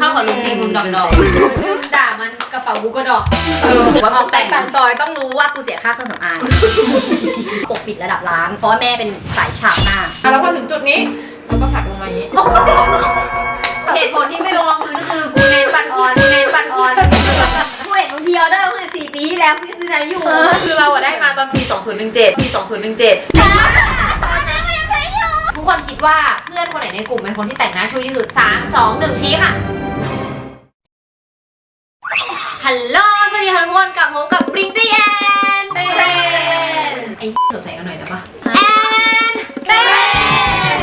เข้ากับลุงตีมึงดอกดอกด่ามันกระเป๋ากูก็ดอกว่าออกแต่งปากซอยต้องรู้ว่ากูเสียค่าเครื่องสำอาง ปกปิดระดับล้าน เพราะว่าแม่เป็นสายฉาบหน้า อะแล้วพอถึงจุดนี้เราก็ผลักลงมาอย่างนี้ เหตุผลที่ไม่ลงรองพื้นก็คือกูเน้นปันออนกูเน้นปันออนกูเห็นมึงเพียวได้ตั้งแต่สี่ปีที่แล้วที่ซื้อใช้อยู่คือเราอะได้มาตอนปี 2017 ปี 2017 ทุกคนคิดว่าเพื่อนคนไหนในกลุ่มเป็นคนที่แต่งหน้าช่วยที่สุดสามสองหนึ่งชี้ค่ะ ฮัลโหล สวัสดีค่ะทุกคนกลับมาพบกับปริงตี้แอนเนไอ้สดใสกันหน่อยนะปะแอนเต้น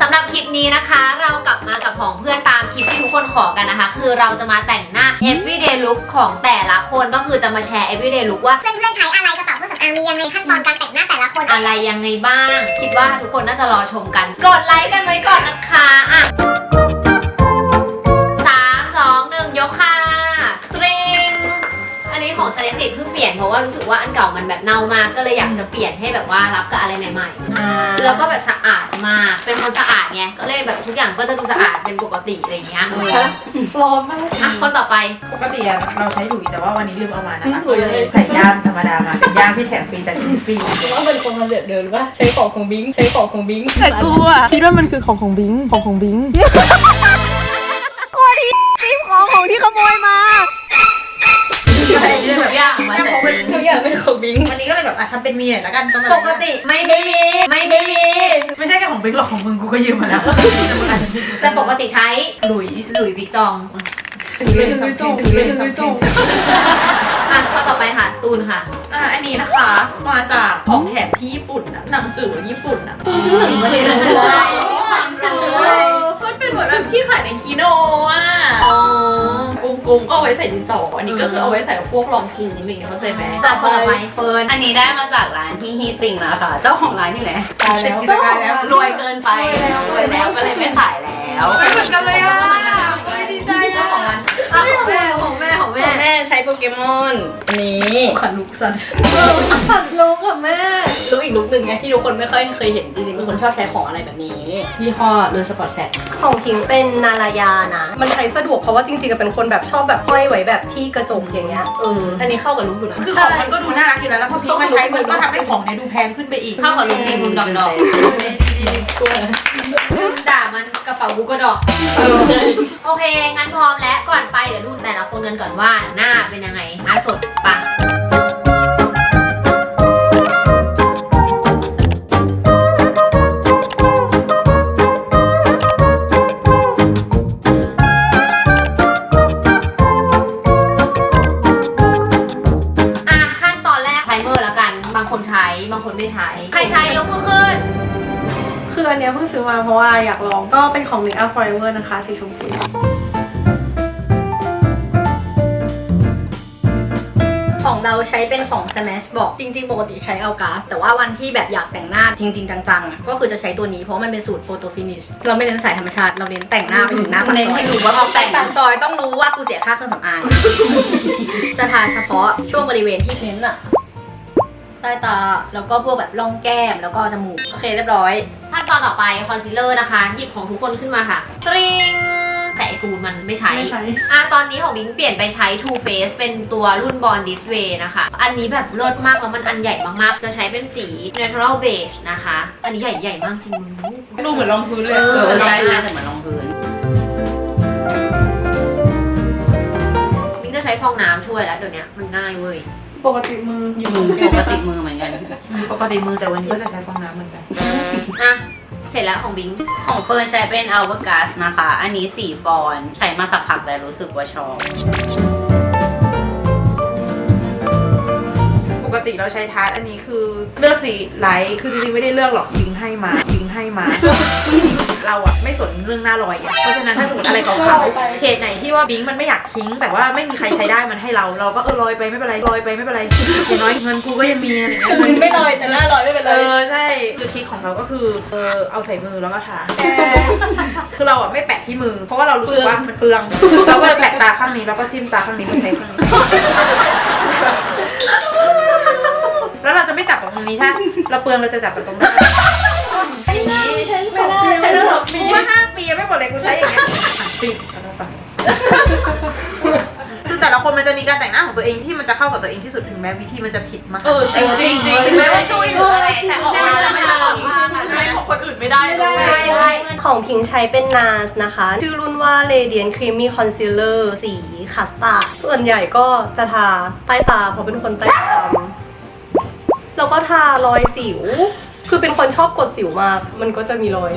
สำหรับคลิปนี้นะคะ เรากลับมากับของเพื่อนตามคลิปที่ทุกคนขอกันนะคะ คือเราจะมาแต่งหน้า everyday look ของแต่ละคนก็คือจะมาแชร์ everyday look ว่า เพื่อนๆใช้อะไรกระเป๋าเครื่องสำอางมียังไงขั้นตอนการแต่งหน้าแต่ละคนอะไรยังไงบ้าง คิดว่าทุกคนน่าจะรอชมกัน กดไลค์กันไว้ก่อนนะคะอะ ยกค่ะตริงอันนี้ของเซเลสิตเพิ่งเปลี่ยนเพราะว่ารู้สึกว่าอันเก่ามันแบบเน่ามากก็เลยอยากจะเปลี่ยนให้แบบว่ารับกับอะไรใหม่ๆ แล้วก็แบบสะอาดมากเป็นคนสะอาดไงก็เลยแบบทุกอย่างก็จะดูสะอาดเป็นปกติอะไรอย่างเงี้ยร้อนมากอะคนต่อไปปกติอะเราใช้หลุยแต่ว่าวันนี้ลืมเอามานะคะก็เลย ใส่ย่ามธรรมดามาเป็นย่ามที่แถมฟรีจากจินฟรีว่าเป็นคนคอนเซ็ปต์เดิมหรือว่าใช้ของของบิงใช้ของของบิงแต่กูอะคิดว่ามันคือของของบิงของของบิง ของของที่ขโมยมาใช่เรื่องแบบย่ามมาแต่เป็นทุกอย่างเป็นของบิงวันนี้ก็เลยแบบอะทำเป็นมีหน่อยละกันก็มาปกติไม่ได้มีไม่ได้มีไม่ใช่แค่ของบิ๊กหรอกของมึงกูก็ยืมมาแล้วแต่ปกติใช้หลุยหลุยส์วิกตองหลุยสัมเพนหลุยสัมเพนอะข้อต่อไปค่ะตูนค่ะอะอันนี้นะคะ มาจากของแถมที่ญี่ปุ่นอะหนังสือญี่ปุ่นอะมันเป็นหนังสืออะไรหนังสืออะไร มันเป็นเหมือนแบบที่ขายในคีโนอะอ๋อกลมๆก็เอาไว้ใส่ดินสออันนี้ก็คือเอาไว้ใส่พวกรองพื้นอะไรอย่างเงี้ยเข้าใจไหมต่อคนต่อไปเฟิร์นอันนี้ได้มาจากร้านที่ฮีติงนะคะเจ้าของร้านอยู่ไหนตายแล้วกิจการแล้ว รวยเกินไปรวยแล้วก็เลยไม่ขายแล้ว ไม่เหมือนกันเลยอะเฮ้ยดีใจเจ้าอะของร้านอะของแม่ของแม่ของแม่แม่ใช้โปเกมอนอันนี้ขันลุกสันลงค่ะแม่รู้อีกลุกหนึ่งไงที่ทุกคนไม่ค่อยเคยเห็นจริงๆเป็นคนชอบใช้ของอะไรแบบนี้ยี่ห้อเรือสปอร์ตแซกของพิงเป็นนารายานะ มันใช้สะดวกเพราะว่าจริงๆก็เป็นคนแบบชอบแบบห้อยไว้แบบที่กระจกอย่างเงี้ยเอออันนี้เข้ากับลุกอยู่นะคือของมันก็ดูน่ารักอยู่แล้วแล้วพอพีคมาใช้มันก็ทำให้ของเนี่ยดูแพงขึ้นไปอีกเข้ากับลุงตีมึงดอกดอก ด่ามันกระเป๋ากูก็ดอกโอเค งั้นพร้อมแล้วก่อนไปเดี๋ยวดูแต่ละคนกันก่อนว่าหน้าเป็นยังไงหน้าสดปะอะขั้นตอนแรกไพรเมอร์แล้วกัน บางคนใช้บางคนไม่ใช้ ใครใช้ยกมือขึ้น คืออันเนี้ยเพิ่งซื้อมาเพราะว่าอยากลองก็เป็นของ Make Up Forever นะคะสีชมพูของเราใช้เป็นของ Smash บอกจริง ๆ ปกติใช้เอากาส แต่ว่าวันที่แบบอยากแต่งหน้าจริง ๆ จังๆอะก็คือจะใช้ตัวนี้เพราะมันเป็นสูตรโฟโตฟินิชเราไม่เน้นสายธรรมชาติ เราเน้นแต่งหน้าไปถึงหน้าปากซอยเน้นให้รู้ว่าเราแต่ง ปากซอยต้องรู้ว่ากูเสียค่าเครื่องสำอาง จะทาเฉพาะช่วงบริเวณที่เน้นอะใต้ตาแล้วก็พวกแบบร่องแก้มแล้วก็จมูกโอเคเรียบร้อย ขั้นตอนต่อไปคอนซีลเลอร์นะคะ หยิบของทุกคนขึ้นมาค่ะตริงแต่ไอตูนมันไม่ใช้ไม่ใช้ อะตอนนี้ของบิงเปลี่ยนไปใช้ Too Faced เป็นตัวรุ่น Born This Way นะคะ อันนี้แบบเลิศมากแล้วมันอันใหญ่มากๆ จะใช้เป็นสี Natural Beige นะคะ อันนี้ใหญ่ใหญ่มากจริงดูเหมือนรองพื้นเลยเออ ใช่ใช่แต่เหมือนรองพื้น บิงจะใช้ฟองน้ำช่วยแล้วเดี๋ยวนี้มันง่ายเว้ย ปกติมืออยู่ปกติมือเหมือนกันปกติมือแต่วันนี้ก็จะใช้ฟองน้ำเหมือนกันอะเสร็จแล้วของบิง ของเฟิร์นใช้เป็น Hourglass นะคะ อันนี้สีฟอนต์ใช้มาสักพักแล้วรู้สึกว่าชอบ ติเราใช้ทาร์ตอันนี้คือเลือกสีไลท์คือจริงๆไม่ได้เลือกหรอกยิงให้มายิงให้มา เราอะไม่สนเรื่องหน้ารอยอะเพราะฉะนั้นถ้าสมมติอะไรขาวๆเฉดไหนที่ว่าบิงมันไม่อยากทิ้ง แต่ว่าไม่มีใครใช้ได้มันให้เราเราก็เออลอยไปไม่เป็นไรลอยไปไม่เป็นไรอย่างน้อยเงินกูก็ยังมีอะไรอย่างเงี้ยมือไม่ลอยแต่หน้าลอยไม่เป็นเอไรอใช่จุดทริคของเราก็คือเออเอาใส่มือแล้วก็ทาคือเราอะไม่แปะที่มือ เพราะว่าเรารู้สึกว่ามันเปลืองเราก็เลยแปะตาข้างนี้แล้วก็จิ้มตาข้างนี้มาใช้ข้างนี้ นี้ถ้าเราเปลืองเราจะจับกับตรงนี้ไม่ได้ใช้ช้ได้สองปีว่าห้าปียังไม่หมดเลยกูใช้อย่างเงี้ยปิดแล้วไปคือแต่ละคนมันจะมีการแต่งหน้าของตัวเองที่มันจะเข้ากับตัวเองที่สุดถึงแม้วิธีมันจะผิดมากเออจริงจริงจริงถึงแม้ว่าช่วยแต่ออกมาแล้วไม่ได้ใช้ของคนอื่นไม่ได้เลยของพิงใช้เป็น NARS นะคะ ชื่อรุ่นว่า Radiant Creamy Concealer สีคัสตาร์ดส่วนใหญ่ก็จะทาใต้ตาเพราะเป็นคนใต้ตา แล้วก็ทารอยสิว คือเป็นคนชอบกดสิวมาก มันก็จะมีรอย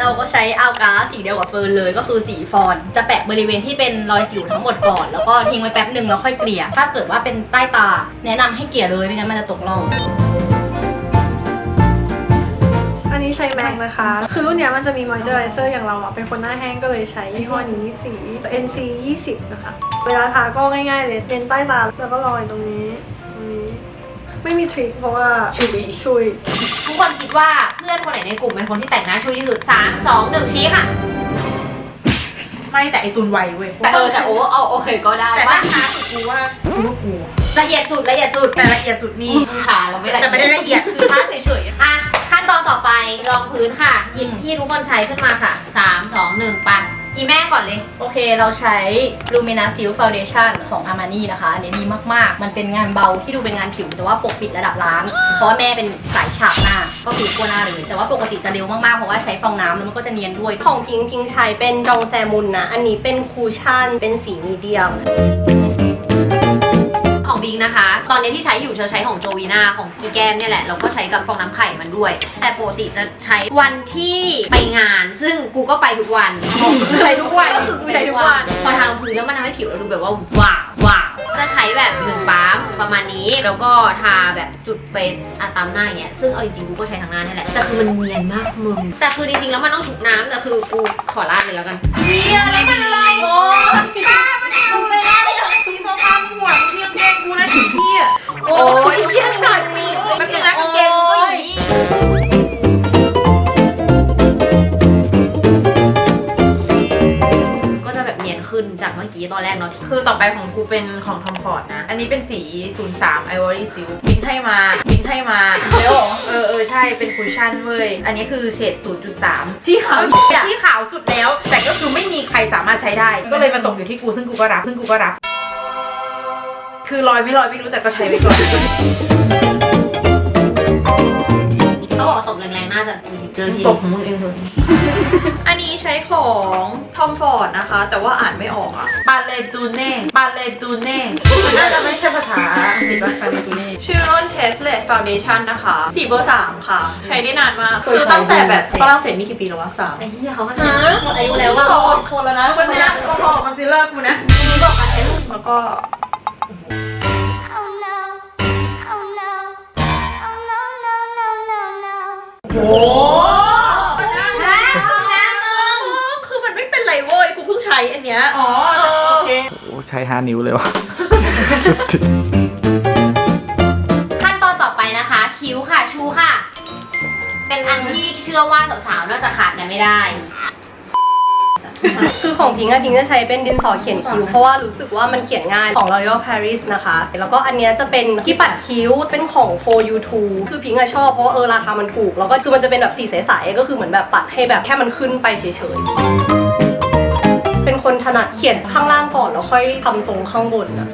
เราก็ใช้อัลกาสีเดียวกับเฟิร์นเลยก็คือสีฟอน จะแปะบริเวณที่เป็นรอยสิวทั้งหมดก่อน แล้วก็ทิ้งไว้แป๊บหนึ่งแล้วค่อยเกลี่ย ถ้าเกิดว่าเป็นใต้ตา แนะนำให้เกลี่ยเลยไม่งั้นมันจะตกร่อง อันนี้ใช้แม็กนะคะ คือรุ่นเนี้ยมันจะมีมอยเจอไรเซอร์อย่างเราอะเป็นคนหน้าแห้งก็เลยใช้ยี่ห้อนี้สี NC 20 นะคะ เวลาทาก็ง่ายๆเลยเน้นใต้ตาแล้วก็รอยตรงนี้ตรงนี้ ไม่มีทริคเพราะว่าชุย ชุย ทุกคนคิดว่าเพื่อนคนไหนในกลุ่มเป็นคนที่แต่งหน้าช่วยที่สุดสามสองหนึ่งชี้ค่ะ ไม่แต่ไอตุนไวเว้ยแต่เออแต่โอ้เอาโอเคก็ได้แต่ว่าถ้าช้าสุดกูว่ากูว่ากูละเอียดสุดละเอียดสุดแต่ละเอียดสุดนี่มึงขาเราไม่ละเอียดแต่ไม่ได้ละเอียดคือช้าเฉยอะขั้น ตอนต่อไปรองพื้นค่ะ หยิบที่ทุกคนใช้ขึ้นมาค่ะสามสองหนึ่งไปอีแม่ก่อนเลย โอเคเราใช้ Lumina Steel Foundation ของ Armani นะคะ อันนี้ดีมาก ๆ มันเป็นงานเบาที่ดูเป็นงานผิว แต่ว่าปกปิดระดับล้านเพราะว่าแม่เป็นสายฉาบหน้า ก็คือทั่วหน้าเลย แต่ว่าปกติจะเร็วมาก ๆ เพราะว่าใช้ฟองน้ำแล้วมันก็จะเนียนด้วย ของพิงพิงใช้เป็นจองแซมุนนะ อันนี้เป็นคูชั่น เป็นสีมีเดียมของ บิงนะคะ ตอนนี้ที่ใช้อยู่จะใช้ของโจวีนาของกีแก้มเนี่ยแหละ เราก็ใช้กับฟองน้ำไข่มันด้วย แต่ปกติจะใช้วันที่ไปงาน ซึ่งกูก็ไปทุกวันๆใช้ทุกวันก็คือกูใช้ทุกวัน พอทาลงพื้นแล้วมันทำให้ผิวเราดูแบบว่าว้าวว้าวจะใช้แบบหนึ่งปั๊มประมาณนี้ แล้วก็ทาแบบจุดเป็นอะตามหน้าอย่างเงี้ย ซึ่งเอาจริงๆกูก็ใช้ทั้งหน้านี่แหละ แต่คือมันเนียนมากมึง แต่คือจริงๆแล้วมันต้องชุบน้ำแต่คือกูขอราดเลยแล้วกันเฮียอะไรมันอะไรโอ้ป้ามันเอาไป งกูนะเฮียโอ้ยเยี่ยสันมีแป๊บนึงนะกางเกงกูก็อยู่นี่ก็จะแบบเนียนขึ้นจากเมื่อกี้ตอนแรกเนาะคือต่อไปของกูเป็นของทอมฟอร์ดนะ อันนี้เป็นสี 03 Ivory Silk บินให้มาบินให้มาแล้วเหรอเออเออใช่เป็นคุชชั่นเว้ย อันนี้คือเฉด 0.3 ที่ขาวเออที่ขาวสุดแล้ว แต่ก็คือไม่มีใครสามารถใช้ได้ ก็เลยมาตกอยู่ที่กูซึ่งกูก็รับซึ่งกูก็รับ คือลอยไม่ลอยไม่รู้แต่ก็ใช้ไปก่อนเขาบอกว่าตบแรงๆน่าจะมีเจอที่ตกของมึงเองเลยอันนี้ใช้ของทอมฟอร์ดนะคะ แต่ว่าอ่านไม่ออกอะปาเลตูเน่ปาเลตูเน่มันน่าจะไม่ใช่ภาษาอังกฤษว่าปาเลตูเน่ชื่อรุ่น Teslet Foundation นะคะสีเบอร์สามค่ะ ใช้ได้นานมากคือตั้งแต่แบบฝรั่งเศสนี่กี่ปีแล้ววะสามไอ้ที่เขาก็ฮะหมดอายุแล้วว่าสองคนแล้วนะไม่ได้ก็พอคอนซีลเลอร์กูนะแล้วก็ โอ้คือมันไม่เป็นไรเว้ย กูเพิ่งใช้อันเนี้ย อ๋อ โอเค โอ้ใช้ห้านิ้วเลยวะ ขั้นตอนต่อไปนะคะ คิ้วค่ะ ชูค่ะ เป็นอันที่เชื่อว่าสาวๆน่าจะขาดกันไม่ได้ คือของพิงค์อะพิงค์จะใช้เป็นดินสอเขียนคิ้ว เพราะว่ารู้สึกว่ามันเขียนง่ายของ Royal Paris นะคะ แล้วก็อันเนี้ยจะเป็นที่ปัดคิ้วเป็นของ For You t o คือพิงค์อะชอบเพราะว่าเออราคามันถูก แล้วก็คือมันจะเป็นแบบสีใสๆก็คือเหมือนแบบปัดให้แบบแค่มันขึ้นไปเฉยๆเป็นคนถนัดเขียนข้างล่างก่อนแล้วค่อยทำทรงข้างบนอะ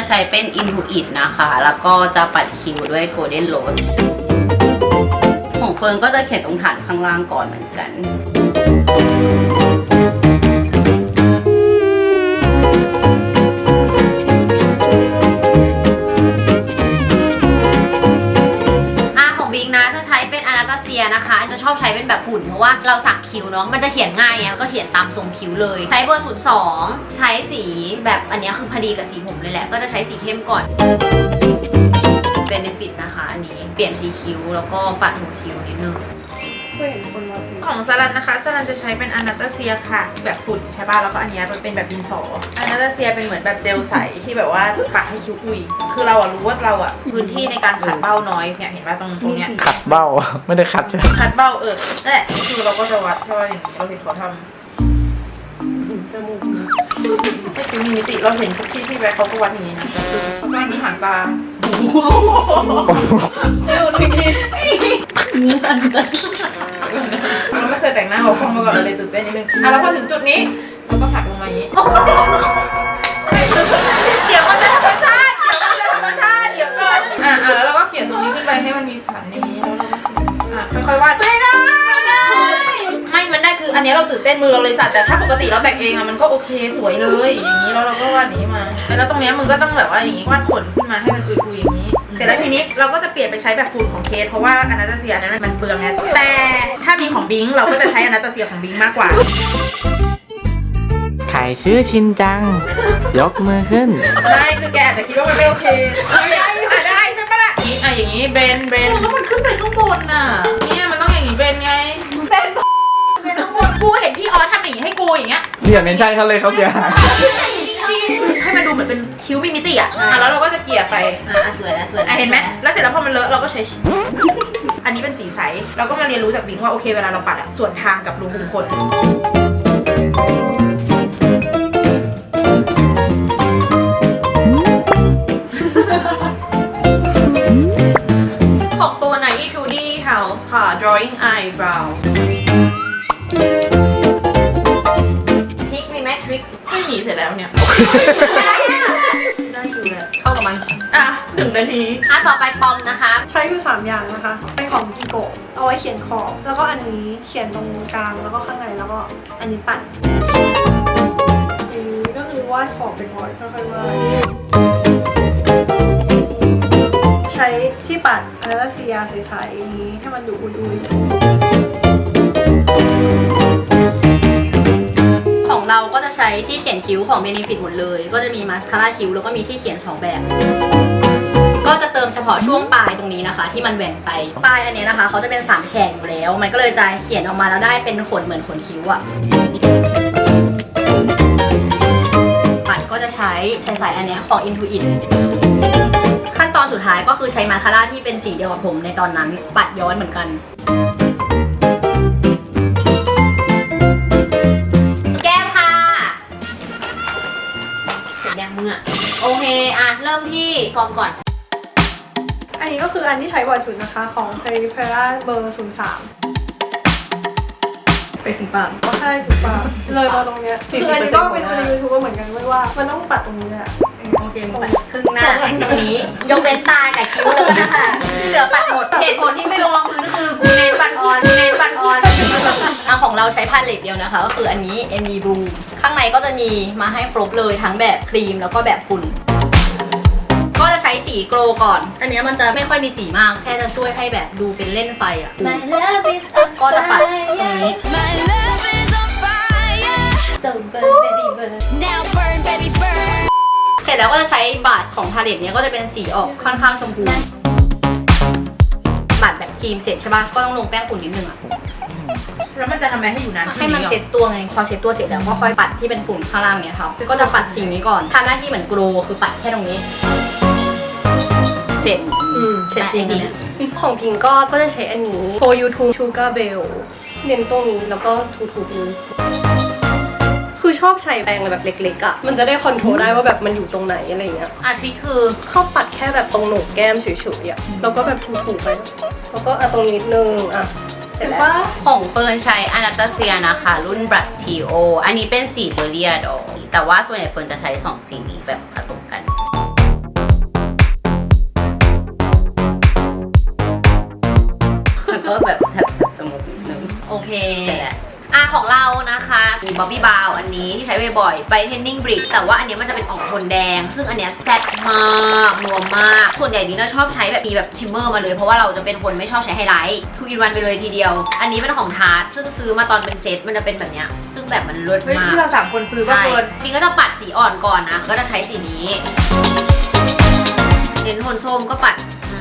จะใช้เป็น Intuit นะคะ แล้วก็จะปัดคิ้วด้วย Golden Rose ของเฟิร์นก็จะเขียนตรงฐานข้างล่างก่อนเหมือนกัน ยนะคะจะชอบใช้เป็นแบบฝุ่นเพราะว่าเราสักคิ้วเนาะมันจะเขียนง่ายอะก็เขียนตามทรงคิ้วเลย ใช้เบอร์ศูนย์สองใช้สีแบบอันนี้คือพอดีกับสีผมเลยแหละ ก็จะใช้สีเข้มก่อน Benefit นะคะอันนี้เปลี่ยนสีคิ้วแล้วก็ปัดหัวคิ้ว ของสลันนะคะสลันจะใช้เป็นอนาตาเซียค่ะ แบบฝุ่นใช่ป่ะแล้วก็อันเนี้ยมันเป็นแบบดินสออนาตาเซียเป็นเหมือนแบบเจลใสที่แบบว่าปัดให้คิ้วอุยคือเราอะรู้ว่าเราอะพื้นที่ในการขัดเบ้าน้อยเนี่ยเห็นป่ะตรงตรงเนี้ยขัดเบ้า ไม่ได้ขัดใช่ไหมขัดเบ้าเออนั่นแหละคือเราก็จะวัดแค่ว่าอย่างนี้เราเห็นเขาทำจมูกไม่คิ้วมีมิติเราเห็นทุกที่ที่แบค์เขาก็วัดอย่างนี้นะแล้วก็อันนี้หางตาเราไม่เคยแต่งหน้าเขาคงมาก่อนเราเลยตื่นเต้นนิดนึงอะแล้วพอถึงจุดนี้เราก็ผลักลงมาอย่างนี้ เดี๋ยวมันจะธรรมชาติ เดี๋ยวมันจะธรรมชาติ เดี๋ยวก่อนอะอะแล้วเราก็เขียนตรงนี้ขึ้นไปให้มันมีสันอย่างนี้อะค่อยๆวาดไม่ได้ ไม่มันได้คืออันนี้เราตื่นเต้นมือเราเลยสั่นแต่ถ้าปกติเราแต่งเองอะมันก็โอเคสวยเลย อย่างนี้แล้วเราก็วาดอย่างนี้มา แล้วตรงเนี้ยมึงก็ต้องแบบว่าอย่างนี้วาดขนขึ้นมาให้มันอุยๆ แล้วทีนี้เราก็จะเปลี่ยนไปใช้แบบฟูลของเคสเพราะว่าอนาตาเซียอันนั้นมันเปลืองไงแต่ถ้ามีของบิงเราก็จะใช้อนาตาเซียของบิงมากกว่าขายชื่อชินจัง ยกมือขึ้น ได้คือแกอาจจะคิดว่ามันไม่โอเคเอาอย่างนี้อะได้ใช่ปะล่ะนี่อะอย่างนี้เบนเบนแล้วมันขึ้นไปข้างบนน่ะ เนี่ยมันต้องอย่างนี้เบนไงเบนเบนทั้งหมดกูเห็นพี่ออสทำอย่างนี้ให้กูอย่างเงี้ยเดี๋ยวเมนใช่เขาเลยเขาเสียหายให้มันดูเหมือนเป็น คิ้วมีมิติอะอะแล้วเราก็จะเกลี่ยไปอะสวยแล้วสวยอะเห็นไหมแล้วเสร็จแล้วพอมันเลอะเราก็ใช้ อันนี้เป็นสีใสเราก็มาเรียนรู้จากบิงว่าโอเคเวลาเราปัดอะส่วนทางกับรูขุมขนของตัวไหน 2D House ค่ะ Drawing Eyebrow ทริกมีไหมทริกไม่มีเสร็จแล้วเนี่ย นึ่งนาที อะต่อไปปอมนะคะ ใช้อยู่3อย่างนะคะ เป็นของกิโกะเอาไว้เขียนขอบ แล้วก็อันนี้เขียนตรงกลาง แล้วก็ข้างใน แล้วก็อันนี้ปัดอันนี้ก็คือวาดขอบไปก่อนค่อยๆวาดใช้ที่ปัดอนาตาเซียใสๆอย่างนี้ให้มันดูอุ่นๆของเราก็จะใช้ที่เขียนคิ้วของ Benefit หมดเลย ก็จะมีมาสคาร่าคิ้วแล้วก็มีที่เขียน2แบบ ก็จะเติมเฉพาะช่วงปลายตรงนี้นะคะ ที่มันแหว่งไปปลายอันเนี้ยนะคะเขาจะเป็นสามแฉกอยู่แล้ว มันก็เลยจะเขียนออกมาแล้วได้เป็นขนเหมือนขนคิ้วอะปัดก็จะใช้ใส่ใส่อันเนี้ยของ Intuit ขั้นตอนสุดท้ายก็คือใช้มาคาร่าที่เป็นสีเดียวกับผมในตอนนั้นปัดย้อนเหมือนกันแก้มค่ะเสร็จยังมึงอะโอเค อะ เริ่มที่ปอมก่อน นนี้ก็คืออันที่ใช้บ่อยสุดนะคะของ p e r i p e r a เบอร์03ไปถึงปากใช่ถูกปะเลยมาตรงเนี้ยคืออันนี้ก็เป็นในยูทูบเหมือนกันเว้ยว่า มันต้องปัดตรงนี้เลยอะโอเคมึงปัดครึ่งหน้าตรงนี้ ยกเว้นตากับคิ้วแล้วก็หน้าผากที่เหลือปัดหมดเหตุผลที่ไม่ลงรองพื้นก็คือกูเน้นปัดออนกูเน้นปัดออนอะของเราใช้พาเลตเดียวนะคะ ก็คืออันนี้ ND Blue ข้างในก็จะมีมาให้ครบเลยทั้งแบบครีมแล้วก็แบบฝุ่นก็จะใช้ สีโกลก่อน อันเนี้ยมันจะไม่ค่อยมีสีมาก แค่จะช่วยให้แบบดูเป็นเล่นไฟอะ My love is on ก็จะปัดตรงนี้ My love is on fire. so burn baby burn Now burn, baby, burn. เสร็จแล้วก็จะใช้บาดของพาเลตเนี้ยก็จะเป็นสีออกค่อนข้างชมพู บาดแบบครีมเสร็จใช่ปะก็ต้องลงแป้งฝุ่นนิดนึงอะ แล้วมันจะทำไงให้อยู่นานให้มันเซ็ตตัวไง พอเซ็ตตัวเสร็จแล้วก็ค่อยปัดที่เป็นฝุ่นข้างล่างเนี้ยครับ ก็จะปัดสิ่งนี้ก่อนทำหน้าที่เหมือนโกลว์คือปัดแค่ตรงนี้ เสร็จอืมเสร็จจริงจริงนะของพิงก็ก็จะใช้อันนี้ for YouTube Sugar Bell เน้นตรงนี้แล้วก็ทูๆนี้คือชอบใช้แปรงแบบเล็กๆอะ มันจะได้คอนโทรลได้ว่าแบบมันอยู่ตรงไหนอะไรอย่างเงี้ยอะทริคคือเข้าปัดแค่แบบตรงโหนกแก้มเฉยๆอะแล้วก็แบบถูๆไป แล้วก็อะตรงนี้นิดนึงอะเสร็จแล้วของเฟิร์นใช้อนาตาเซียนะคะ รุ่นบรัตทีโอ อันนี้เป็นสีเบอร์เรียดอแต่ว่าส่วนใหญ่เฟิร์นจะใช้สองสีนี้แบบผสมกัน เคเสร็จแล้วอะของเรานะคะมีบ๊อบบี้บาวอันนี้ที่ใช้บ่อยๆ brightening brick แต่ว่าอันเนี้ยมันจะเป็นออกโทนแดง ซึ่งอันเนี้ยแซ่บมากนัวมาก ส่วนใหญ่นี้เราชอบใช้แบบมีแบบชิมเมอร์มาเลย เพราะว่าเราจะเป็นคนไม่ชอบใช้ไฮไลท์ทูอินวันไปเลยทีเดียว อันนี้เป็นของทาร์ตซึ่งซื้อมาตอนเป็นเซตมันจะเป็นแบบเนี้ยซึ่งแบบมันเลิศเฮ้ยมากที่เราสามคนซื้อก็ใช่เฟิร์นบิงก็จะปัดสีอ่อนก่อนนะก็จะใช้สีนี้เน้นโทนส้มก็ปัด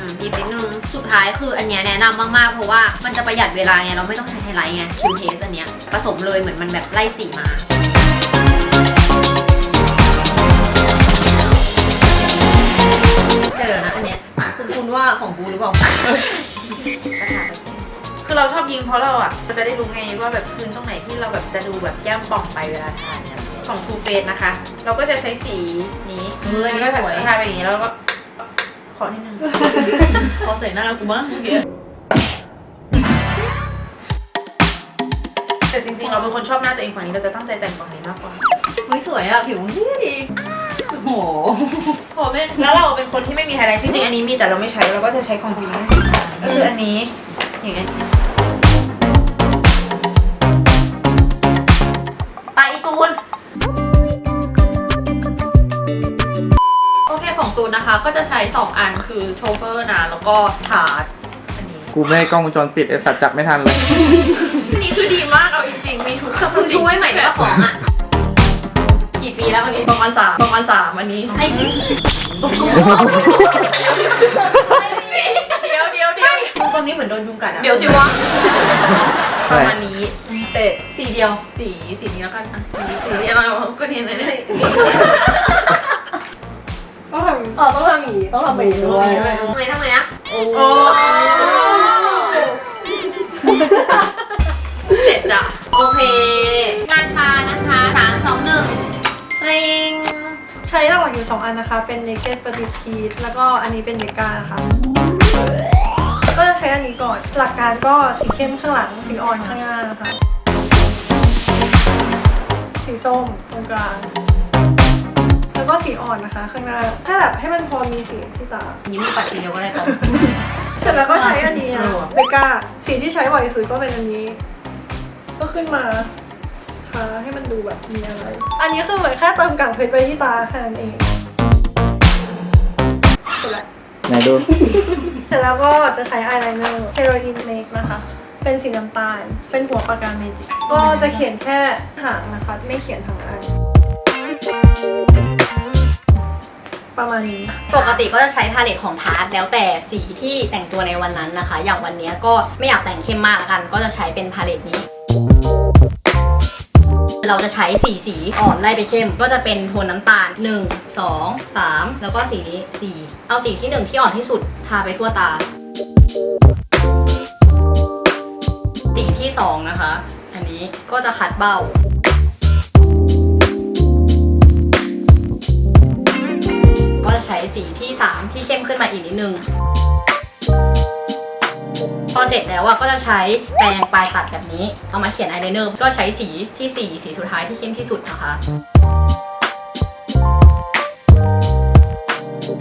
อืมอีกนิดนึง สุดท้ายคืออันเนี้ยแนะนำมากๆ เพราะว่ามันจะประหยัดเวลาไง เราไม่ต้องใช้ไฮไลท์ไงคิวเทสอันเนี้ยผสมเลยเหมือนมันแบบไล่สีมา เดี๋ยวนะอันเนี้ยคุณคุณว่าของกูหรือเปล่าคือเราชอบยิงเพราะเราอะเราจะได้รู้ไงว่าแบบพื้นตรงไหนที่เราแบบจะดูแบบแก้มป่องไปเวลาทานเนี่ยของ Too Faced นะคะ เราก็จะใช้สีนี้เฮ้ยแล้วก็สวย ทาไปอย่างนี้แล้วเราก็ ขอนิดนึงพอใส่หน้ากูบ้างเมื่อกี้แต่จริงๆ เราเป็นคนชอบหน้าตัวเองฝั่งนี้เราจะตั้งใจแต่งฝั่งนี้มากกว่า เฮ้ยสวยอะ ผิวดีดีโอ้โหพอแม่งแล้วเราเป็นคนที่ไม่มีไฮไลท์จริงๆ อันนี้มีแต่เราไม่ใช้เราก็จะใช้ของพิงค์ก็คืออันนี้อย่างเงี้ย ก็จะใช้ 2 อันคือโชเฟอร์นะ แล้วก็ถาดอันนี้กูไม่ได้กล้องวงจรปิดไอสัตว์จับไม่ทันเลย อันนี้คือดีมากเอาจริงๆ มีทุกสรรพคุณสิ่งช่วยใหม่ได้ปะของอะ กี่ปีแล้วอันนี้ประมาณสามประมาณสามอันนี้ไอ้เดี๋ยวเดี๋ยวเดี๋ยวดูตรงนี้เหมือนโดนยุงกัดอะเดี๋ยวสิวะอะปไรระมาณนี้เสร็จสีเดียวสีสีนี้แล้วกันอะสีนี้มาก็นี่เลยเนี่ย ต้องทำอ๋อต้องทำอย่างนี้ต้องทำแบบนี้ด้วยทำไมทำไมนะโอ้เสร็จจ้ะโอเค งานตานะคะสามสองหนึ่งเริงใช้หลักๆอยู่ 2 อันนะคะ เป็นเนเกตปฏิทีสแล้วก็อันนี้เป็นเนกานะคะ ก็จะใช้อันนี้ก่อน หลักการก็สีเข้มข้างหลัง สีอ่อนข้างหน้านะคะ สีส้มตรงกลาง แล้วก็สีอ่อนนะคะ ข้างหน้าให้แบบให้มันพอมีสีที่ตา ยิ้มมีปัดสีเดียวก็ได้ต่อเสร็จแล้วก็ใช้อันนี้นะเบก้าสีที่ใช้บ่อยสุดก็เป็นอันนี้ ก็ขึ้นมาทาให้มันดูแบบมีอะไร อันนี้คือเหมือนแค่เติมกากเพชรไปที่ตาแค่นั้นเองเสร็จแล้วไหนดู เสร็จแล้วก็จะใช้อายไลเนอร์ Heroin Make นะคะ เป็นสีน้ำตาล เป็นหัวปากกาเมจิก ก็จะเขียนแค่หางนะคะ ไม่เขียนทั้งอัน ประมาณนี้ ปกติก็จะใช้พาเลตของทาร์ตแล้วแต่สีที่แต่งตัวในวันนั้นนะคะ อย่างวันนี้ก็ไม่อยากแต่งเข้มมากกัน ก็จะใช้เป็นพาเลตนี้ เราจะใช้สีสีอ่อนไล่ไปเข้ม ก็จะเป็นโทนน้ำตาล 1 2 3 แล้วก็สีนี้4เอาสีที่1ที่อ่อนที่สุดทาไปทั่วตา สีที่2นะคะ อันนี้ก็จะคัดเบ้า ใช้สีที่ 3 ที่เข้มขึ้นมาอีกนิดนึง พอเสร็จแล้วอะก็จะใช้แปรงปลายตัดแบบนี้ เอามาเขียนอายไลเนอร์ก็ใช้สีที่ 4 สีสุดท้ายที่เข้มที่สุดนะคะ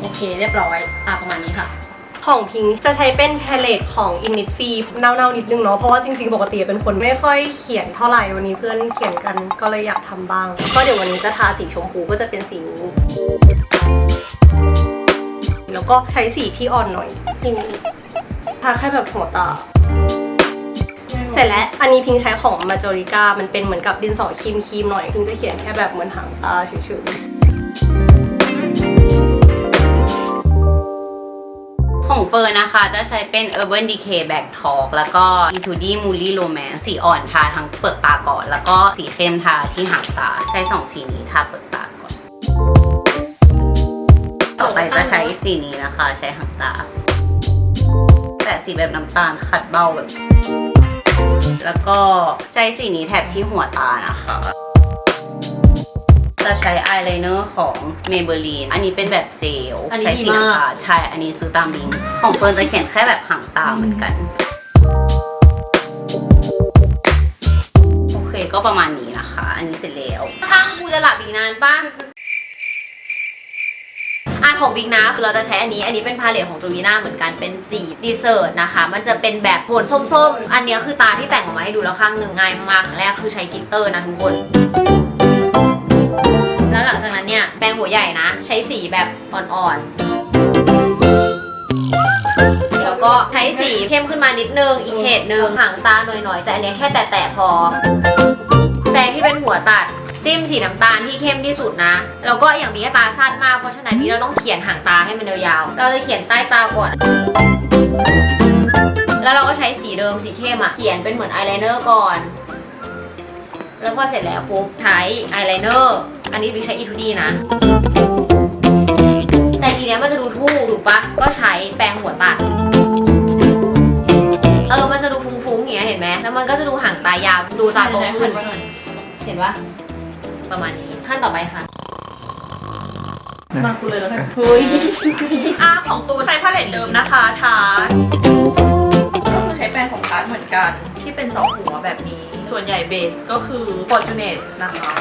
โอเคเรียบร้อยอะประมาณนี้ค่ะของพิงจะใช้เป็นแพลเลตของ Innisfree เน่าๆนิดนึงเนาะเพราะว่าจริงๆ ปกติเป็นคนไม่ค่อยเขียนเท่าไหร่วันนี้เพื่อนเขียนกันก็เลยอยากทำบ้าง ก็เดี๋ยววันนี้จะทาสีชมพูก็จะเป็นสีนี้ แล้วก็ใช้สีที่อ่อนหน่อยสีนี้ทาแค่แบบหัวตา เสร็จแล้ว อันนี้พิงค์ใช้ของ Majorica มันเป็นเหมือนกับดินสอครีมครีมๆหน่อย พิงค์จะเขียนแค่แบบเหมือนหางตาเฉยๆของเฟิร์นนะคะจะใช้เป็น Urban Decay Back Talk แล้วก็ Etude Mully Romance สีอ่อนทาทั้งเปลือกตาก่อน แล้วก็สีเข้มทาที่หางตา ใช้สองสีนี้ทาเปลือกตาก่อน ต่อไปจะใช้สีนี้นะคะ ใช้หางตา แต่สีแบบน้ำตาลขัดเบ้าแบบ แล้วก็ใช้สีนี้แถบที่หัวตานะคะ จะใช้อายไลเนอร์ของ Maybelline อันนี้เป็นแบบเจลอันนี้ใช้ดีสีมาก น้ำตาลใช่ อันนี้ซื้อตามลิงก์ของเฟิร์นจะเขียนแค่แบบหางตาเหมือนกัน โอเคก็ประมาณนี้นะคะ อันนี้เสร็จแล้ว ข้างกูจะหลับอีกนานป่ะ อะของบิ๊กนะคือเราจะใช้อันนี้ อันนี้เป็นพาเลตของจูวีน่าเหมือนกันเป็นสีดีเซอร์ตนะคะ มันจะเป็นแบบโทนส้มๆ อันนี้คือตาที่แต่งออกมาให้ดูแล้วข้างหนึ่งง่ายมากครั้งแรกคือใช้กิตเตอร์นะทุกคนแล้วหลังจากนั้นเนี่ยแปรงหัวใหญ่นะ ใช้สีแบบอ่อนๆแล้วก็ใช้สีเข้มขึ้นมานิดนึง อีกเฉดหนึ่งหางตาหน่อยๆ แต่อันเนี้ยแค่แตะๆพอ แปรงที่เป็นหัวตัด จิ้มสีน้ำตาลที่เข้มที่สุดนะ แล้วก็อย่างมีตาสั้นมากเพราะฉะนั้นนี้เราต้องเขียนหางตาให้มันยาวๆเราจะเขียนใต้ตาก่อน แล้วเราก็ใช้สีเดิมสีเข้มอะเขียนเป็นเหมือนอายไลเนอร์ก่อน แล้วพอเสร็จแล้วปุ๊บใช้อายไลเนอร์อันนี้บิ๊กใช้อีทูดีนะแต่ทีเนี้ยมันจะดูทู่ถูกปะก็ใช้แปรงหัวตัดเออมันจะดูฟุ้งๆอย่างเงี้ยเห็นไหมแล้วมันก็จะดูห่างตายาวดูตาโตขึ้นเห็นปะ ประมาณนี้ขั้นต่อไปค่ะ มาคุณเลยแล้วกันเฮ้ยอะของตูนใช้พาเลตเดิมนะคะทาร์ก็คือใช้แป้งของทาร์ตเหมือนกันที่เป็นสองหัวแบบนี้ ส่วนใหญ่เบสก็คือ Fortunate นะคะ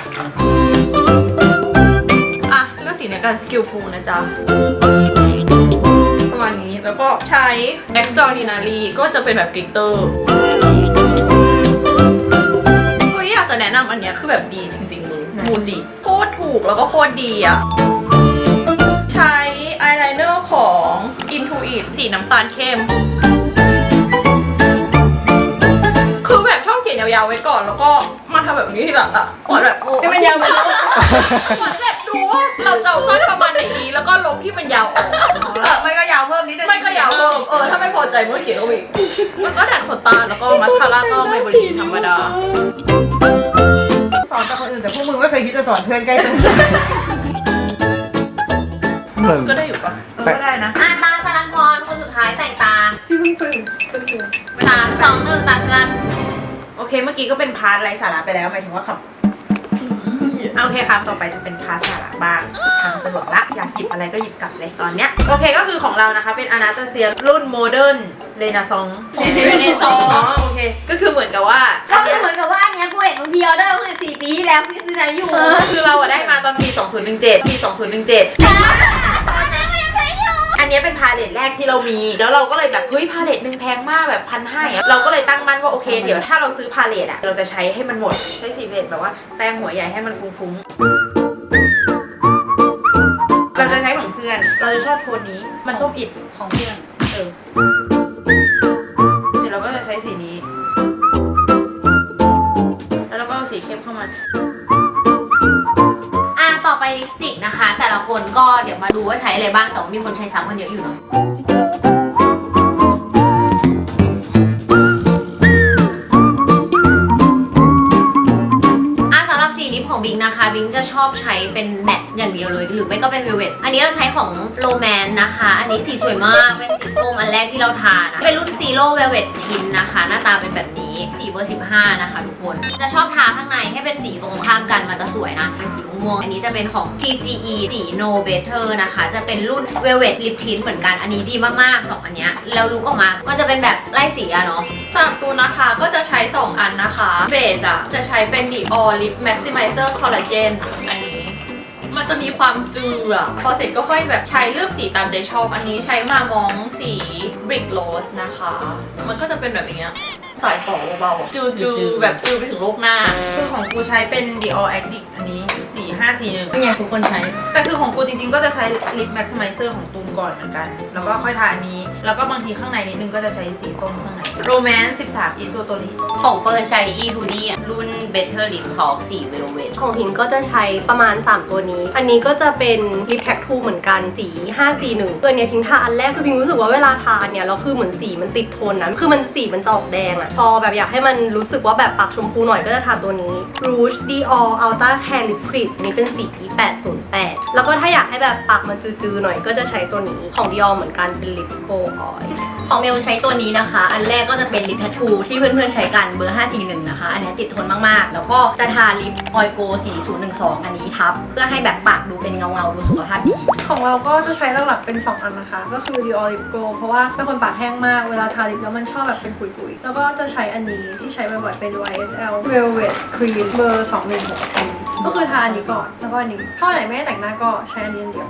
อะเลือกสีในการ skillful นะจ๊ะประมาณนี้แล้วก็ใช้ extraordinary ก็จะเป็นแบบกลิตเตอร์เฮ้ยอยากจะแนะนำอันเนี้ยคือแบบดีจริงๆ มึงมูจิโคตรถูกแล้วก็โคตรดีอะใช้อายไลเนอร์ของ Intuit สีน้ำตาลเข้ม คือแบบชอบเขียนยาวๆไว้ก่อนแล้วก็มาทำแบบนี้ทีหลังอะเหมือนแบบให้มันยาวกว่านี้เหมือนแบบดูว่าเราจะเอาสั้นประมาณไหนดีแล้วก็ลบที่มันยาวออกไม่ก็ยาวเพิ่มนิดนึงไม่ก็ยาวเพิ่มเออถ้าไม่พอใจมันก็เขียนเอาอีกมันก็ดัดขนตาแล้วก็มัสคาร่าก็ไม่บริธรรมดา สอนแต่คนอื่นแต่พวกมึงไม่เคยคิดจะสอนเพื่อนใกล้ตัวเหมือนก็ได้อยู่ปะเออก็ได้นะอะตาสลันพรคนสุดท้ายแต่งตาที่เพิ่งตื่นเพิ่งตื่นสามสองหนึ่งตาสลันโอเค เมื่อกี้ก็เป็นพาร์ทไร้สาระไปแล้วหมายถึงว่าคำโอเคครับต่อไปจะเป็นพาร์ทสาระบ้างทางสะดวกละอยากหยิบอะไรก็หยิบกลับเลยตอนเนี้ยโอเคก็คือของเรานะคะเป็นอนาตาเซียรุ่นโมเดิร์น เรนาซอง Renaissance อ๋อโอเค ก็คือเหมือนกับว่าก็คือเหมือนกับว่าอันเนี้ยกูเห็นมึงพีออเดอร์ตั้งแต่สี่ปีที่แล้วพี่ซื้อใช้อยู่คือเราอะได้มาตอนปี 2017 ปี 2017 อันเนี้ยเป็นพาเลตแรกที่เรามี แล้วเราก็เลยแบบเฮ้ยพาเลตหนึ่งแพงมากแบบพันห้าเราก็เลยตั้งมั่นว่าโอเค เดี๋ยวถ้าเราซื้อพาเลตอะเราจะใช้ให้มันหมดใช้สีเบจแบบว่าแป้งหัวใหญ่ให้มันฟุ้งๆเราจะใช้ของเพื่อน เราจะชอบโทนนี้มันส้มอิดของเพื่อนเออ เข้มเข้ามาอะต่อไปลิปสติกนะคะ แต่ละคนก็เดี๋ยวมาดูว่าใช้อะไรบ้าง แต่ว่ามีคนใช้ซ้ำกันเยอะอยู่เนาะอะสำหรับสีลิปของบิงนะคะ บิงจะชอบใช้เป็นแมตต์อย่างเดียวเลย หรือไม่ก็เป็นเวลเวตอันนี้เราใช้ของโรแมนนะคะ อันนี้สีสวยมาก เป็นสีส้มอันแรกที่เราทานะเป็นรุ่นซีโร่เวลเวตทินนะคะ หน้าตาเป็นแบบ สีเบอร์ 15 นะคะทุกคน จะชอบทาข้างในให้เป็นสีตรงข้ามกันมันจะสวยนะ เป็นสีม่วง อันนี้จะเป็นของ TCE สี No Better นะคะ จะเป็นรุ่น Velvet Lip Tint เหมือนกัน อันนี้ดีมากๆสองอันเนี้ย แล้วลุกออกมาก็จะเป็นแบบไล่สีอะเนาะสำหรับตูนนะคะก็จะใช้ 2 อันนะคะ เบสอะจะใช้เป็น Dior Lip Maximizer Collagen อันนี้ มันจะมีความจืดอะพอเสร็จก็ค่อยแบบใช้เลือกสีตามใจชอบ อันนี้ใช้มามองสี Brick Rose นะคะ มันก็จะเป็นแบบอย่างเงี้ยสายฝอเบาๆอะจืดๆแบบจืดไปถึงโลกหน้า คือของกูใช้เป็น Dior Addict อันนี้4 5 4 1เป็นไงทุกคนใช้ แต่คือของกูจริงๆ ก็จะใช้ลิปแม็กซ์ไมเซอร์ของตูนก่อนเหมือนกัน แล้วก็ค่อยทาอันนี้ แล้วก็บางทีข้างในนิดนึงก็จะใช้สีส้มข้างในโรแมนต์13อีตัวตัวนี้ ของเฟิร์นใช้ e 2 d รุ่น Better Lip Talk สี Velvet ของพิงก็จะใช้ประมาณ 3 ตัวนี้ อันนี้ก็จะเป็นลิปแท็กทูเหมือนกันสี541ตัวเนี้ยพิงทาอันแรกคือพิงรู้สึกว่าเวลาทาเนี่ยแล้วคือเหมือนสีมันติดทนนะคือมันสีมันจะออกแดงอะพอแบบอยากให้มันรู้สึกว่าแบบปากชมพูหน่อยก็จะทาตัวนี้ Rouge Dior Ultra Care Liquid อันนี้เป็นสี 808 แล้วก็ถ้าอยากให้แบบปากมันจืดๆหน่อยก็จะใช้ตัวนี้ของ Dior เหมือนกันเป็นลิปโกออยของเมลใช้ตัวนี้นะคะ อันแรกก็จะเป็นลิปแททูที่เพื่อนๆใช้กันเบอร์ 541 นะคะ อันนี้ติดทนมากๆ แล้วก็จะทาลิปออยโกสี012 อันนี้ทับ เพื่อให้แบบปากดูเป็นเงาๆ ดูสุขภาพดี ของเราก็จะใช้หลักๆเป็น 2 อันนะคะ ก็คือ Dior Lip Glow เพราะว่าเป็นคนปากแห้งมาก เวลาทาลิปแล้วมันชอบแบบเป็นขุยๆ แล้วก็จะใช้อันนี้ที่ใช้บ่อยๆเป็น YSL Velvet Cream เบอร์216ก็คือทาอันนี้ก่อนแล้วก็อันนี้ถ้าไหนไม่ได้แต่งหน้าก็ใช้อันนี้อันเดียว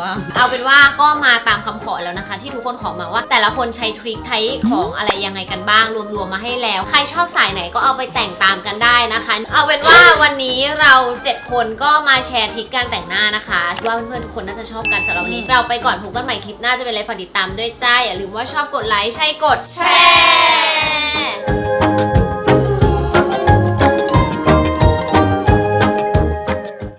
บที่แบบว่าเอาเป็นว่าก็มาตามคำขอแล้วนะคะ ที่ทุกคนขอมาว่า แต่ละคนใช้ทริคใช้ของอะไรยังไงกันบ้าง รวมๆมาให้แล้ว ใครชอบสายไหนก็เอาไปแต่งตามกันได้นะคะ เอาเป็นว่าวันนี้เราเจ็ดคนก็มาแชร์ทริคการแต่งหน้านะคะว่าเพื่อนๆทุกคนน่าจะชอบกันสำหรับวันนี้ เราไปก่อนพบกันใหม่คลิปหน้าจะเป็นอะไรฝากติดตามด้วยจ้าอย่าลืมว่าชอบกดไลค์ใช่กดแชร์